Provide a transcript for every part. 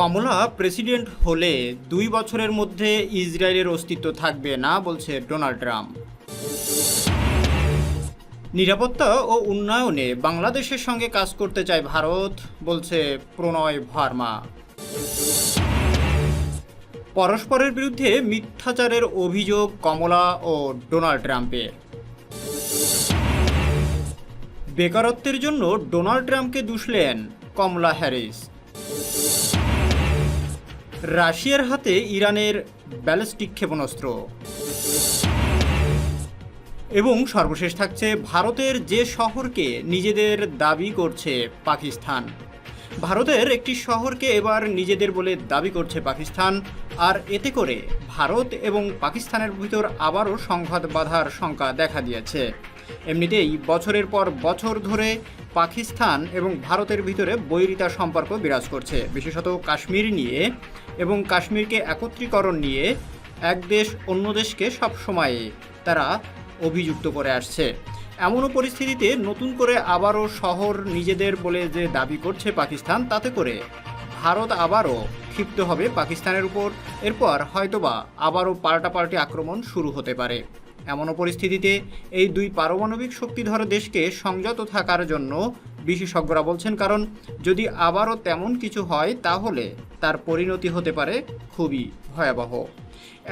কমলা president হলে দুই বছরের মধ্যে ইসরায়েলের অস্তিত্ব থাকবে না, বলছে ডোনাল্ড ট্রাম্প। নিরাপত্তা ও উন্নয়নে বাংলাদেশের সঙ্গে কাজ করতে চায় ভারত, বলছে প্রণয় ভার্মা। পরস্পরের বিরুদ্ধে মিথ্যাচারের অভিযোগ কমলা ও ডোনাল্ড ট্রাম্পের। বেকারত্বের জন্য ডোনাল্ড ট্রাম্পকে দুষলেন কমলা হ্যারিস। রাশিয়ার হাতে ইরানের ব্যালিস্টিক ক্ষেপণাস্ত্র। এবং সর্বশেষ থাকছে ভারতের যে শহরকে নিজেদের দাবি করছে পাকিস্তান। ভারতের একটি শহরকে এবার নিজেদের বলে দাবি করছে পাকিস্তান, আর এতে করে ভারত এবং পাকিস্তানের ভিতর আবারও সংঘাত বাধার শঙ্কা দেখা দিয়েছে। এমনিতেই বছরের পর বছর ধরে পাকিস্তান এবং ভারতের ভিতরে বৈরিতা সম্পর্ক বিরাজ করছে। বিশেষত কাশ্মীর নিয়ে এবং কাশ্মীরকে একত্রীকরণ নিয়ে এক দেশ অন্য দেশকে সবসময় তারা অভিযুক্ত করে আসছে। এমনও পরিস্থিতিতে নতুন করে আবারও শহর নিজেদের বলে যে দাবি করছে পাকিস্তান, তাতে করে ভারত আবারও ক্ষিপ্ত হবে পাকিস্তানের উপর। এরপর হয়তোবা আবারও পাল্টাপাল্টি আক্রমণ শুরু হতে পারে। এমনও পরিস্থিতিতে এই দুই পারমাণবিক শক্তিধর দেশকে সংযত থাকার জন্য বিশেষজ্ঞরা বলছেন, কারণ যদি আবারও তেমন কিছু হয়, তাহলে তার পরিণতি হতে পারে খুবই ভয়াবহ।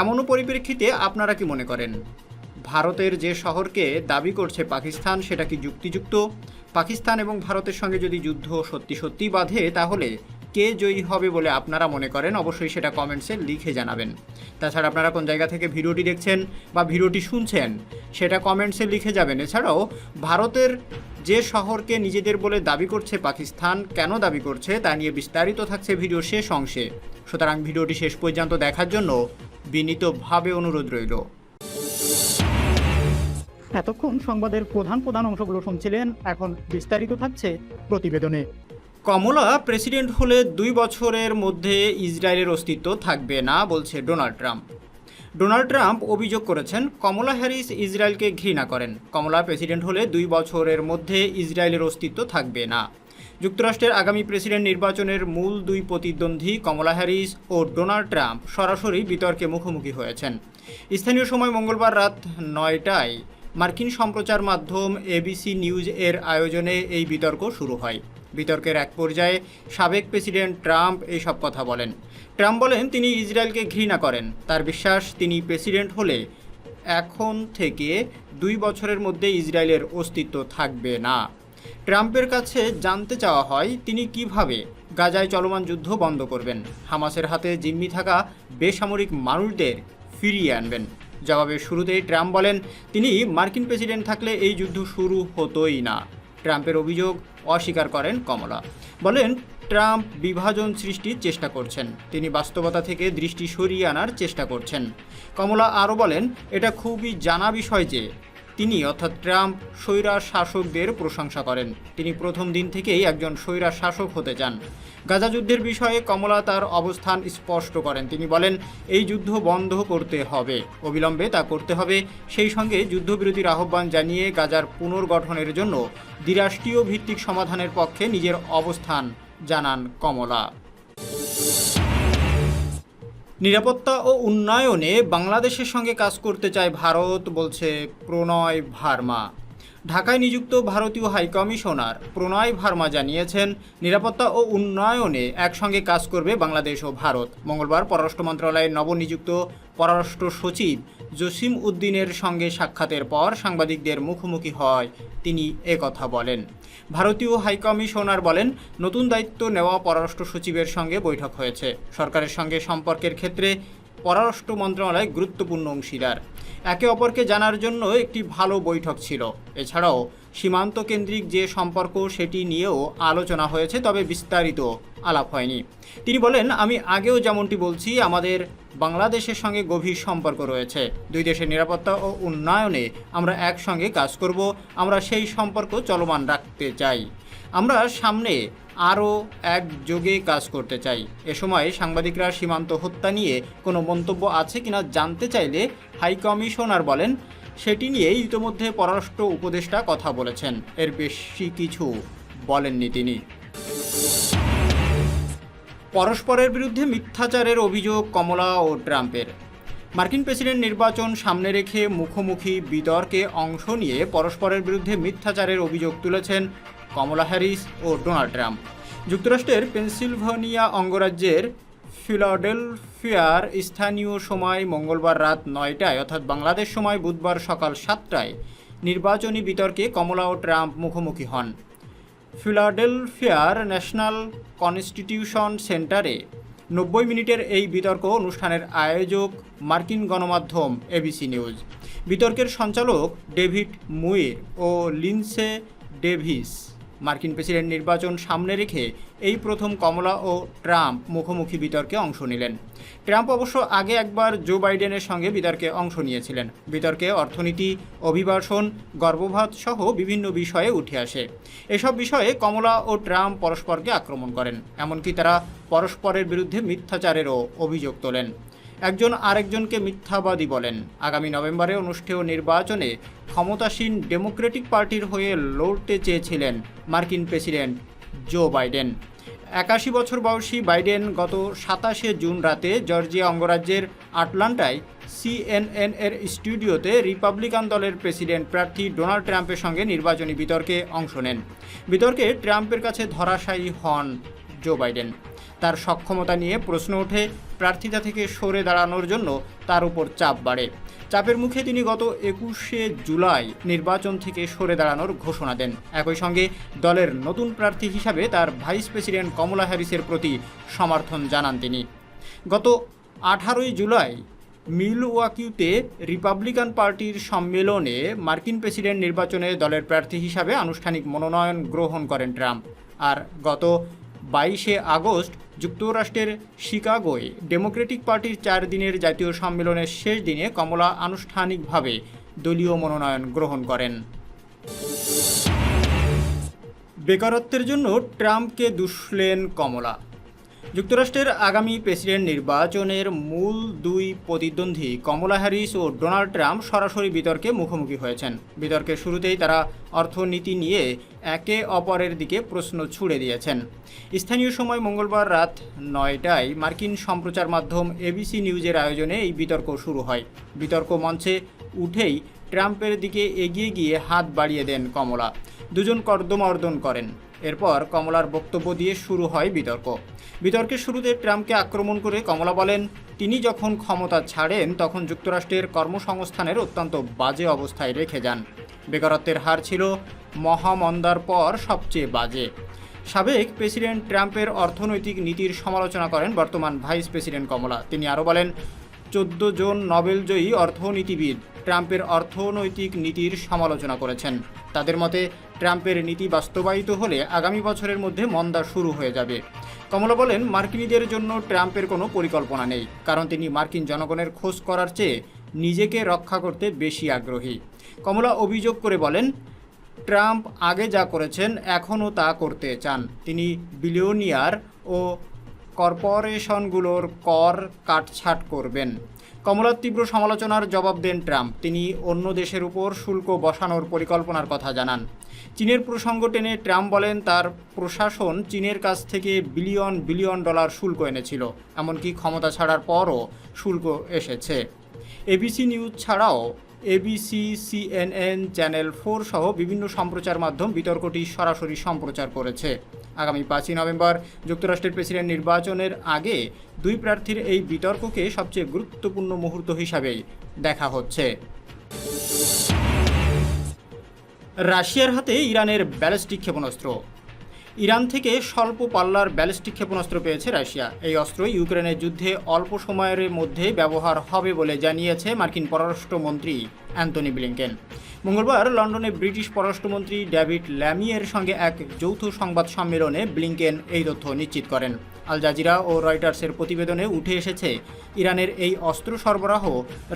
এমনও পরিপ্রেক্ষিতে আপনারা কি মনে করেন? ভারতের যে শহরকে দাবি করছে পাকিস্তান, সেটা কি যুক্তিযুক্ত? পাকিস্তান এবং ভারতের সঙ্গে যদি যুদ্ধ সত্যি সত্যি বাঁধে, তাহলে কে জয়ী হবে বলে আপনারা মনে করেন, অবশ্যই সেটা কমেন্টসে লিখে জানাবেন। তাছাড়া আপনারা কোন জায়গা থেকে ভিডিওটি দেখছেন বা ভিডিওটি শুনছেন, সেটা কমেন্টসে লিখে যাবেন। এছাড়াও, ভারতের যে শহরকে নিজেদের বলে দাবি করছে পাকিস্তান, কেন দাবি করছে তা নিয়ে বিস্তারিত থাকছে ভিডিও শেষ অংশে। সুতরাং ভিডিওটি শেষ পর্যন্ত দেখার জন্য বিনীতভাবে অনুরোধ রইল। এতক্ষণ সংবাদের প্রধান প্রধান অংশগুলো শুনছিলেন, এখন বিস্তারিত থাকছে প্রতিবেদনে। কমলা প্রেসিডেন্ট হলে দুই বছরের মধ্যে ইসরায়েলের অস্তিত্ব থাকবে না, বলছে ডোনাল্ড ট্রাম্প। ডোনাল্ড ট্রাম্প অভিযোগ করেছেন, কমলা হ্যারিস ইসরায়েলকে ঘৃণা করেন। কমলা প্রেসিডেন্ট হলে দুই বছরের মধ্যে ইসরায়েলের অস্তিত্ব থাকবে না। যুক্তরাষ্ট্রের আগামী প্রেসিডেন্ট নির্বাচনের মূল দুই প্রতিদ্বন্দ্বী কমলা হ্যারিস ও ডোনাল্ড ট্রাম্প সরাসরি বিতর্কে মুখোমুখি হয়েছেন। স্থানীয় সময় মঙ্গলবার রাত নয়টায় মার্কিন সম্প্রচার মাধ্যম এবিসি নিউজ এর আয়োজনে এই বিতর্ক শুরু হয়। বিতর্কের এক পর্যায়ে সাবেক প্রেসিডেন্ট ট্রাম্প এইসব কথা বলেন। ট্রাম্প বলেন, তিনি ইসরায়েলকে ঘৃণা করেন। তার বিশ্বাস, তিনি প্রেসিডেন্ট হলে এখন থেকে দুই বছরের মধ্যে ইসরায়েলের অস্তিত্ব থাকবে না। ট্রাম্পের কাছে জানতে চাওয়া হয়, তিনি কীভাবে গাজায় চলমান যুদ্ধ বন্ধ করবেন? হামাসের হাতে জিম্মি থাকা বেসামরিক মানুষদের ফিরিয়ে আনবেন? জবাবে শুরুতেই ট্রাম্প বলেন, তিনি মার্কিন প্রেসিডেন্ট থাকলে এই যুদ্ধ শুরু হতোই না। ট্রাম্পের অভিযোগ অস্বীকার করেন কমলা। বলেন, ট্রাম্প বিভাজন সৃষ্টির চেষ্টা করছেন। তিনি বাস্তবতা থেকে দৃষ্টি সরিয়ে আনার চেষ্টা করছেন। কমলা আরও বলেন, এটা খুবই জানা বিষয় যে তিনি অর্থাৎ ট্রাম্প স্বৈরা শাসকদের প্রশংসা করেন। তিনি প্রথম দিন থেকেই একজন স্বৈরা শাসক হতে চান। গাজা যুদ্ধের বিষয়ে কমলা তার অবস্থান স্পষ্ট করেন। তিনি বলেন, এই যুদ্ধ বন্ধ করতে হবে। অবিলম্বে তা করতে হবে। সেই সঙ্গে যুদ্ধবিরতির আহ্বান জানিয়ে গাজার পুনর্গঠনের জন্য দ্বিরাষ্ট্রীয় ভিত্তিক সমাধানের পক্ষে নিজের অবস্থান জানান কমলা। নিরাপত্তা ও উন্নয়নে বাংলাদেশের সঙ্গে কাজ করতে চায় ভারত বলছে প্রণয় ভার্মা। ঢাকায় নিযুক্ত ভারতীয় হাইকমিশনার প্রণয় ভার্মা জানিয়েছেন, নিরাপত্তা ও উন্নয়নে একসঙ্গে কাজ করবে বাংলাদেশ ও ভারত। মঙ্গলবার পররাষ্ট্র মন্ত্রণালয়ের নবনিযুক্ত পররাষ্ট্র সচিব জসিম উদ্দিনের সঙ্গে সাক্ষাতের পর সাংবাদিকদের মুখোমুখি হয়, তিনি একথা বলেন। ভারতীয় হাইকমিশনার বলেন, নতুন দায়িত্ব নেওয়া পররাষ্ট্র সচিবের সঙ্গে বৈঠক হয়েছে। সরকারের সঙ্গে সম্পর্কের ক্ষেত্রে পররাষ্ট্র মন্ত্রণালয় গুরুত্বপূর্ণ অংশীদার। একে অপরকে জানার জন্য একটি ভালো বৈঠক ছিল। এছাড়াও সীমান্ত কেন্দ্রিক যে সম্পর্ক সেটি নিয়েও আলোচনা হয়েছে, তবে বিস্তারিত আলাপ হয়নি। তিনি বলেন, আমি আগেও যেমনটি বলছি, আমাদের বাংলাদেশের সঙ্গে গভীর সম্পর্ক রয়েছে। দুই দেশের নিরাপত্তা ও উন্নয়নে আমরা একসঙ্গে কাজ করব, আমরা সেই সম্পর্ক চলমান রাখতে চাই। আমরা সামনে আরও একযোগে কাজ করতে চাই। এ সময় সাংবাদিকরা সীমান্ত হত্যা নিয়ে কোনো মন্তব্য আছে কিনা জানতে চাইলে হাইকমিশনার বলেন, সেটি নিয়ে ইতিমধ্যে পররাষ্ট্র উপদেষ্টা কথা বলেছেন। এর বেশি কিছু বলেননি তিনি। পরস্পরের বিরুদ্ধে মিথ্যাচারের অভিযোগ কমলা ও ট্রাম্পের। মার্কিন প্রেসিডেন্ট নির্বাচন সামনে রেখে মুখোমুখি বিতর্কে অংশ নিয়ে পরস্পরের বিরুদ্ধে মিথ্যাচারের অভিযোগ তুলেছেন কমলা হ্যারিস ও ডোনাল্ড ট্রাম্প। যুক্তরাষ্ট্রের পেনসিলভানিয়া অঙ্গরাজ্যের ফিলাডেলফিয়ার স্থানীয় সময় মঙ্গলবার রাত নয়টায় অর্থাৎ বাংলাদেশ সময় বুধবার সকাল সাতটায় নির্বাচনী বিতর্কে কমলা ও ট্রাম্প মুখোমুখি হন। ফিলাডেলফিয়ার ন্যাশনাল কনস্টিটিউশন সেন্টারে নব্বই মিনিটের এই বিতর্ক অনুষ্ঠানের আয়োজক মার্কিন গণমাধ্যম এবিসি নিউজ। বিতর্কের সঞ্চালক ডেভিড মুইর ও লিন্সে ডেভিস। মার্কিন প্রেসিডেন্ট নির্বাচন সামনে রেখে এই প্রথম কমলা ও ট্রাম্প মুখোমুখি বিতর্কে অংশ নিলেন। ট্রাম্প অবশ্য আগে একবার জো বাইডেনের সঙ্গে বিতর্কে অংশ নিয়েছিলেন। বিতর্কে অর্থনীতি, অভিবাসন, গর্ভপাত সহ বিভিন্ন বিষয়ে উঠে আসে। এসব বিষয়ে কমলা ও ট্রাম্প পরস্পরকে আক্রমণ করেন। এমনকি তারা পরস্পরের বিরুদ্ধে মিথ্যাচারেরও অভিযোগ তোলেন। একজন আরেকজনকে মিথ্যাবাদী বলেন। আগামী নভেম্বরে অনুষ্ঠেয় নির্বাচনে ক্ষমতাসীন ডেমোক্রেটিক পার্টির হয়ে লড়তে চেয়েছিলেন মার্কিন প্রেসিডেন্ট জো বাইডেন। একাশি বছর বয়সী বাইডেন গত সাতাশে জুন রাতে জর্জিয়া অঙ্গরাজ্যের আটলান্টায় সিএনএন এর স্টুডিওতে রিপাবলিকান দলের প্রেসিডেন্ট প্রার্থী ডোনাল্ড ট্রাম্পের সঙ্গে নির্বাচনী বিতর্কে অংশ নেন। বিতর্কে ট্রাম্পের কাছে ধরাশায়ী হন জো বাইডেন। তার সক্ষমতা নিয়ে প্রশ্ন ওঠে, প্রার্থিতা থেকে সরে দাঁড়ানোর জন্য তার উপর চাপ বাড়ে। চাপের মুখে তিনি গত একুশে জুলাই নির্বাচন থেকে সরে দাঁড়ানোর ঘোষণা দেন। একই সঙ্গে দলের নতুন প্রার্থী হিসাবে তার ভাইস প্রেসিডেন্ট কমলা হ্যারিসের প্রতি সমর্থন জানান তিনি। গত আঠারোই জুলাই মিলওয়াকিউতে রিপাবলিকান পার্টির সম্মেলনে মার্কিন প্রেসিডেন্ট নির্বাচনে দলের প্রার্থী হিসাবে আনুষ্ঠানিক মনোনয়ন গ্রহণ করেন ট্রাম্প। আর গত বাইশে আগস্ট যুক্তরাষ্ট্রের শিকাগোয় ডেমোক্রেটিক পার্টির চার দিনের জাতীয় সম্মেলনের শেষ দিনে কমলা আনুষ্ঠানিকভাবে দলীয় মনোনয়ন গ্রহণ করেন। বেকারত্বের জন্য ট্রাম্পকে দুষলেন কমলা। যুক্তরাষ্ট্রের আগামী প্রেসিডেন্ট নির্বাচনের মূল দুই প্রতিদ্বন্দ্বী কমলা হ্যারিস ও ডোনাল্ড ট্রাম্প সরাসরি বিতর্কে মুখোমুখি হয়েছেন। বিতর্কের শুরুতেই তারা অর্থনীতি নিয়ে একে অপরের দিকে প্রশ্ন ছুড়ে দিয়েছেন। স্থানীয় সময় মঙ্গলবার রাত নয়টায় মার্কিন সম্প্রচার মাধ্যম এবিসি নিউজের আয়োজনে এই বিতর্ক শুরু হয়। বিতর্ক মঞ্চে উঠেই ট্রাম্পের দিকে এগিয়ে গিয়ে হাত বাড়িয়ে দেন কমলা। দুজন কর্দমার্দন করেন। এরপর কমলার বক্তব্য দিয়ে শুরু হয় বিতর্ক। বিতর্কের শুরুতে ট্রাম্পকে আক্রমণ করে কমলা বলেন, তিনি যখন ক্ষমতা ছাড়েন, তখন যুক্তরাষ্ট্রের কর্মসংস্থানের অত্যন্ত বাজে অবস্থায় রেখে যান। বেকারত্বের হার ছিল মহামন্দার পর সবচেয়ে বাজে। সাবেক প্রেসিডেন্ট ট্রাম্পের অর্থনৈতিক নীতির সমালোচনা করেন বর্তমান ভাইস প্রেসিডেন্ট কমলা। তিনি আরও বলেন, চোদ্দ জন নোবেলজয়ী অর্থনীতিবিদ ট্রাম্পের অর্থনৈতিক নীতির সমালোচনা করেছেন। তাদের মতে, ট্রাম্পের নীতি বাস্তবায়িত হলে আগামী বছরের মধ্যে মন্দা শুরু হয়ে যাবে। কমলা বলেন, মার্কিনীদের জন্য ট্রাম্পের কোনো পরিকল্পনা নেই, কারণ তিনি মার্কিন জনগণের খোঁজ করার চেয়ে নিজেকে রক্ষা করতে বেশি আগ্রহী। কমলা অভিযোগ করে বলেন, ট্রাম্প আগে যা করেছেন এখনও তা করতে চান। তিনি বিলিয়নিয়ার ও কর্পোরেশনগুলোর কর কাটছাট করবেন। কমলার তীব্র সমালোচনার জবাব দেন ট্রাম্প। তিনি অন্য দেশের উপর শুল্ক বসানোর পরিকল্পনার কথা জানান। চীনের প্রসঙ্গ টেনে ট্রাম্প বলেন, তার প্রশাসন চীনের কাছ থেকে বিলিয়ন বিলিয়ন ডলার শুল্ক এনেছিল, এমনকি ক্ষমতা ছাড়ার পরও শুল্ক এসেছে। এবিসি নিউজ ছাড়াও এবিসি সিএনএন চ্যানেল ফোর সহ বিভিন্ন সম্প্রচার মাধ্যম বিতর্কটি সরাসরি সম্প্রচার করেছে। আগামী পাঁচই নভেম্বর যুক্তরাষ্ট্রের প্রেসিডেন্ট নির্বাচনের আগে দুই প্রার্থীর এই বিতর্ককে সবচেয়ে গুরুত্বপূর্ণ মুহূর্ত হিসাবেই দেখা হচ্ছে। রাশিয়ার হাতে ইরানের ব্যালিস্টিক ক্ষেপণাস্ত্র। ইরান থেকে স্বল্প পাল্লার ব্যালিস্টিক ক্ষেপণাস্ত্র পেয়েছে রাশিয়া। এই অস্ত্র ইউক্রেনের যুদ্ধে অল্প সময়ের মধ্যে ব্যবহার হবে বলে জানিয়েছে মার্কিন পররাষ্ট্রমন্ত্রী অ্যান্টনি ব্লিংকেন। মঙ্গলবার লন্ডনে ব্রিটিশ পররাষ্ট্রমন্ত্রী ডেভিড ল্যামিয়ের সঙ্গে এক যৌথ সংবাদ সম্মেলনে ব্লিংকেন এই তথ্য নিশ্চিত করেন। আল জাজিরা ও রয়টার্সের প্রতিবেদনে উঠে এসেছে, ইরানের এই অস্ত্র সরবরাহ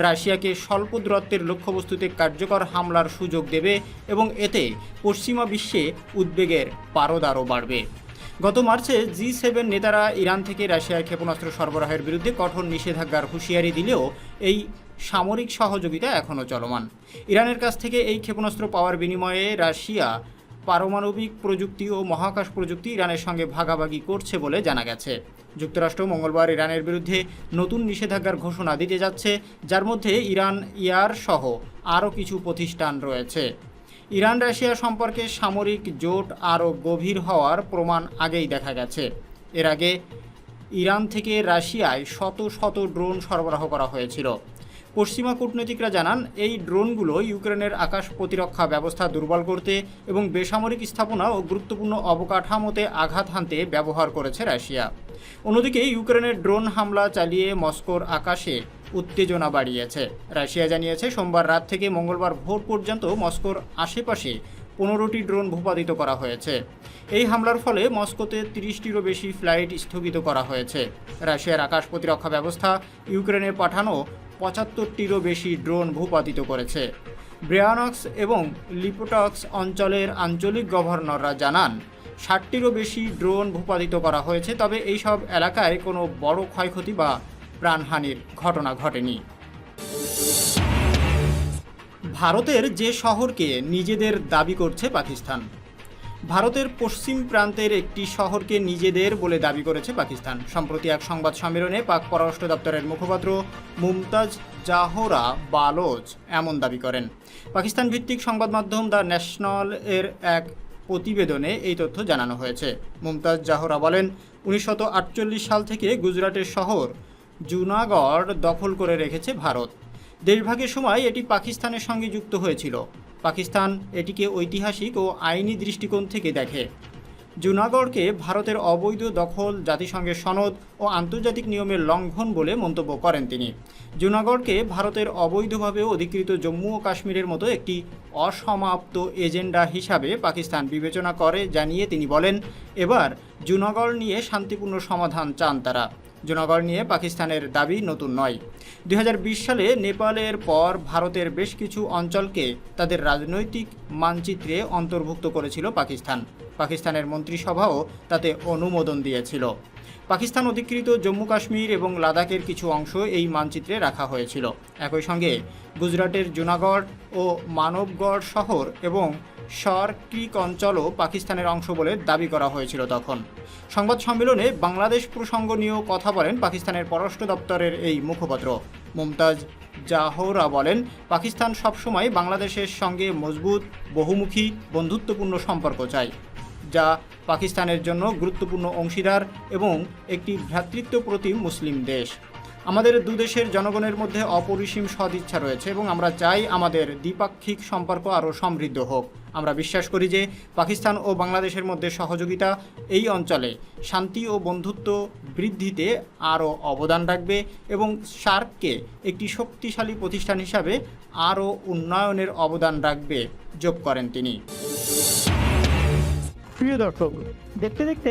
রাশিয়াকে স্বল্প দূরত্বের লক্ষ্যবস্তুতে কার্যকর হামলার সুযোগ দেবে এবং এতে পশ্চিমা বিশ্বে উদ্বেগের পারদ আরও বাড়বে। গত মার্চে জি সেভেন নেতারা ইরান থেকে রাশিয়ায় ক্ষেপণাস্ত্র সরবরাহের বিরুদ্ধে কঠোর নিষেধাজ্ঞার হুঁশিয়ারি দিলেও এই সামরিক সহযোগিতা এখনও চলমান। ইরানের কাছ থেকে এই ক্ষেপণাস্ত্র পাওয়ার বিনিময়ে রাশিয়া পারমাণবিক প্রযুক্তি ও মহাকাশ প্রযুক্তি ইরানের সঙ্গে ভাগাভাগি করছে বলে জানা গেছে। যুক্তরাষ্ট্র মঙ্গলবার ইরানের বিরুদ্ধে নতুন নিষেধাজ্ঞার ঘোষণা দিতে যাচ্ছে, যার মধ্যে ইরান, ইয়ার সহ আরও কিছু প্রতিষ্ঠান রয়েছে। ইরান, রাশিয়া সম্পর্কে সামরিক জোট আরও গভীর হওয়ার প্রমাণ আগেই দেখা গেছে। এর আগে ইরান থেকে রাশিয়ায় শত শত ড্রোন সরবরাহ করা হয়েছিল। পশ্চিমা কূটনীতিকরা জানান, এই ড্রোনগুলো ইউক্রেনের আকাশ প্রতিরক্ষা ব্যবস্থা দুর্বল করতে এবং বেসামরিক স্থাপনা ও গুরুত্বপূর্ণ অবকাঠামোতে আঘাত হানতে ব্যবহার করেছে রাশিয়া। অন্যদিকে, ইউক্রেনের ড্রোন হামলা চালিয়ে মস্কোর আকাশে উত্তেজনা বাড়িয়েছে। রাশিয়া জানিয়েছে, সোমবার রাত থেকে মঙ্গলবার ভোর পর্যন্ত মস্কোর আশেপাশে পনেরোটি ড্রোন ভূপাতিত করা হয়েছে। এই হামলার ফলে মস্কোতে তিরিশটিরও বেশি ফ্লাইট স্থগিত করা হয়েছে। রাশিয়ার আকাশ প্রতিরক্ষা ব্যবস্থা ইউক্রেনে পাঠানো পঁচাত্তরটিরও বেশি ড্রোন ভূপাতিত করেছে। ব্রেয়ানক্স এবং লিপোটক্স অঞ্চলের আঞ্চলিক গভর্নররা জানান, ষাটটিরও বেশি ড্রোন ভূপাতিত করা হয়েছে, তবে এইসব এলাকায় কোনো বড় ক্ষয়ক্ষতি বা প্রাণহানির ঘটনা ঘটেনি। ভারতের যে শহরকে নিজেদের দাবি করছে পাকিস্তান ভারতের পশ্চিম প্রান্তের একটি শহরকে নিজেদের বলে দাবি করেছে পাকিস্তান। সম্প্রতি এক সংবাদ সম্মেলনে পাক পররাষ্ট্র দপ্তরের মুখপাত্র মুমতাজ জাহোরা বালোচ এমন দাবি করেন। পাকিস্তান ভিত্তিক সংবাদ মাধ্যম দ্য ন্যাশনাল এর এক প্রতিবেদনে এই তথ্য জানানো হয়েছে। মুমতাজ জাহোরা বলেন, উনিশশো আটচল্লিশ সাল থেকে গুজরাটের শহর জুনাগড় দখল করে রেখেছে ভারত। দেশভাগের সময় এটি পাকিস্তানের সঙ্গে যুক্ত হয়েছিল। পাকিস্তান এটিকে ঐতিহাসিক ও আইনি দৃষ্টিকোণ থেকে দেখে। জুনাগড়কে ভারতের অবৈধ দখল, জাতিসংঘের সনদ ও আন্তর্জাতিক নিয়মের লঙ্ঘন বলে মন্তব্য করেন তিনি। জুনাগড়কে ভারতের অবৈধভাবে অধিকৃত জম্মু ও কাশ্মীরের মতো একটি অসমাপ্ত এজেন্ডা হিসাবে পাকিস্তান বিবেচনা করে জানিয়ে তিনি বলেন, এবার জুনাগড় নিয়ে শান্তিপূর্ণ সমাধান চান তারা। জুনাগড় নিয়ে পাকিস্তানের দাবি নতুন নয়। দুই সালে নেপালের পর ভারতের বেশ কিছু অঞ্চলকে তাদের রাজনৈতিক মানচিত্রে অন্তর্ভুক্ত করেছিল পাকিস্তান। পাকিস্তানের মন্ত্রিসভাও তাতে অনুমোদন দিয়েছিল। পাকিস্তান অধিকৃত জম্মু কাশ্মীর এবং লাদাখের কিছু অংশ এই মানচিত্রে রাখা হয়েছিল। একই সঙ্গে গুজরাটের জুনাগড় ও মানবগড় শহর এবং শর অঞ্চলও পাকিস্তানের অংশ বলে দাবি করা হয়েছিল তখন। সংবাদ সম্মেলনে বাংলাদেশ প্রসঙ্গ নিয়েও কথা বলেন পাকিস্তানের পররাষ্ট্র দপ্তরের এই মুখপাত্র। মুমতাজ জাহোরা বলেন, পাকিস্তান সবসময় বাংলাদেশের সঙ্গে মজবুত, বহুমুখী, বন্ধুত্বপূর্ণ সম্পর্ক চায়, যা পাকিস্তানের জন্য গুরুত্বপূর্ণ অংশীদার এবং একটি ভ্রাতৃত্ব প্রতি মুসলিম দেশ। আমাদের দুদেশের জনগণের মধ্যে অপরিসীম সদিচ্ছা রয়েছে এবং আমরা চাই আমাদের দ্বিপাক্ষিক সম্পর্ক আরও সমৃদ্ধ হোক। আমরা বিশ্বাস করি যে পাকিস্তান ও বাংলাদেশের মধ্যে সহযোগিতা এই অঞ্চলে শান্তি ও বন্ধুত্ব বৃদ্ধিতে আরও অবদান রাখবে এবং সার্ককে একটি শক্তিশালী প্রতিষ্ঠান হিসাবে আরও উন্নয়নের অবদান রাখবে, যোগ করেন তিনি। প্রিয় দর্শক, দেখতে দেখতে